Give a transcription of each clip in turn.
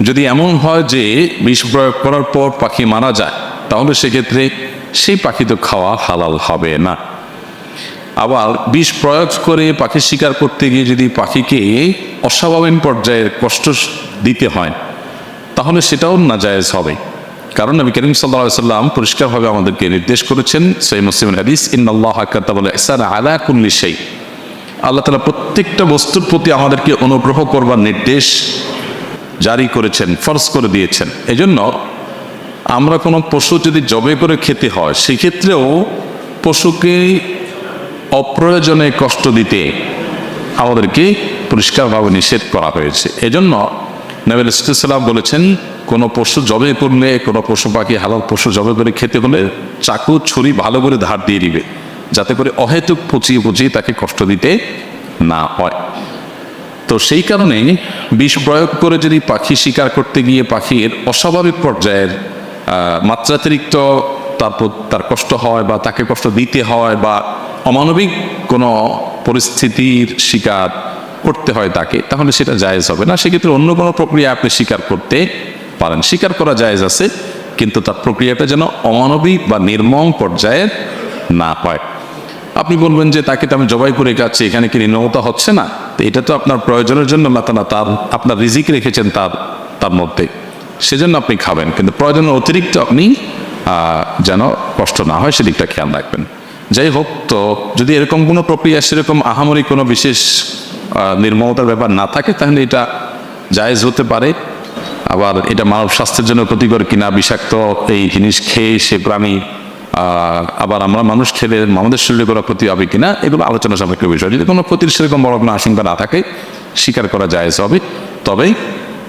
যদি এমন হয় যে বিষ প্রয়োগ করার পর পাখি মারা যায়, তাহলে সেক্ষেত্রে সেই পাখি তো খাওয়া হালাল হবে না। আবার বিষ প্রয়োগ করে পাখি শিকার করতে গিয়ে যদি পাখিকে অস্বাভাবিক পর্যায়ে কষ্ট দিতে হয়, তাহলে সেটাও নাজায়েজ হবে। কারণ নবী করিম সাল্লাহ সাল্লাম পরিষ্কারভাবে আমাদেরকে নির্দেশ করেছেন সেই মুসলিম হাদিস ইন্নআল্লাহ কাতাবুল আলা কুল্লি সেই আল্লাহ তালা প্রত্যেকটা বস্তুর প্রতি আমাদেরকে অনুগ্রহ করবার নির্দেশ জারি করেছেন, ফরজ করে দিয়েছেন। এজন্য আমরা কোনো পশু যদি জবে করে খেতে হয়, সেক্ষেত্রেও পশুকে অপ্রয়োজনে কষ্ট দিতে আমাদেরকে পরিষ্কারভাবে নিষেধ করা হয়েছে। এজন্য নবীল ইসলাম বলেছেন, কোনো পশু জবে করলে, কোনো পশু পাখি, হালাল পশু জবে করে খেতে হলে চাকু, ছুরি ভালো করে ধার দিয়ে দিবে, যাতে করে অহেতুক পুচিয়ে পুচিয়ে তাকে কষ্ট দিতে না হয়। তো সেই কারণে বিষ প্রয়োগ করে যদি পাখি শিকার করতে গিয়ে পাখির অস্বাভাবিক পর্যায়ের মাত্রাতিরিক্ত, তারপর তার কষ্ট হয় বা তাকে কষ্ট দিতে হয় বা অমানবিক কোনো পরিস্থিতির শিকার করতে হয় তাকে, তাহলে সেটা জায়েজ হবে না। সেক্ষেত্রে অন্য কোনো প্রক্রিয়া আপনি স্বীকার করতে পারেন। স্বীকার করা জায়েজ আছে, কিন্তু তার প্রক্রিয়াটা যেন অমানবিক বা নির্মম পর্যায়ের না হয় আপনি বলবেন যে তাকে তো আমি জবাই করে খাচ্ছি, এখানে কি নির্মমতা হচ্ছে না? তো এটা তো আপনার প্রয়োজনের জন্য না তা না তার, আপনার রিজিক রেখেছেন তার তার মধ্যে। সেজন্য আপনি খাবেন, কিন্তু প্রয়োজনের অতিরিক্ত আপনি যেন কষ্ট না হয় সেদিকটা খেয়াল রাখবেন। যাই হোক, তো যদি এরকম কোনো প্রক্রিয়া, সেরকম আহামরি কোনো বিশেষ নির্মমতার ব্যাপার না থাকে, তাহলে এটা জায়েজ হতে পারে। আবার এটা মানব স্বাস্থ্যের জন্য ক্ষতিকর কিনা বিষাক্ত এই জিনিস খেয়ে সে প্রাণী আবার আমরা মানুষ খেলে আমাদের শরীরে কোনো ক্ষতি হবে কিনা, এগুলো আলোচনা সাপেক্ষে বিষয়। যদি কোনো ক্ষতির সেরকম বড় কোনো আশঙ্কা না থাকে, স্বীকার করা যায় হবে। তবে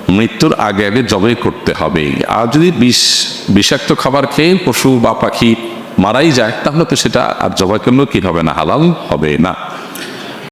মৃত্যুর আগে আগে জবে করতে হবে। আর যদি বিষ, বিষাক্ত খাবার খেয়ে পশু বা পাখি মারাই যায়, তাহলে তো সেটা আর জবাই করলেও কী হবে না? হালাল হবে না।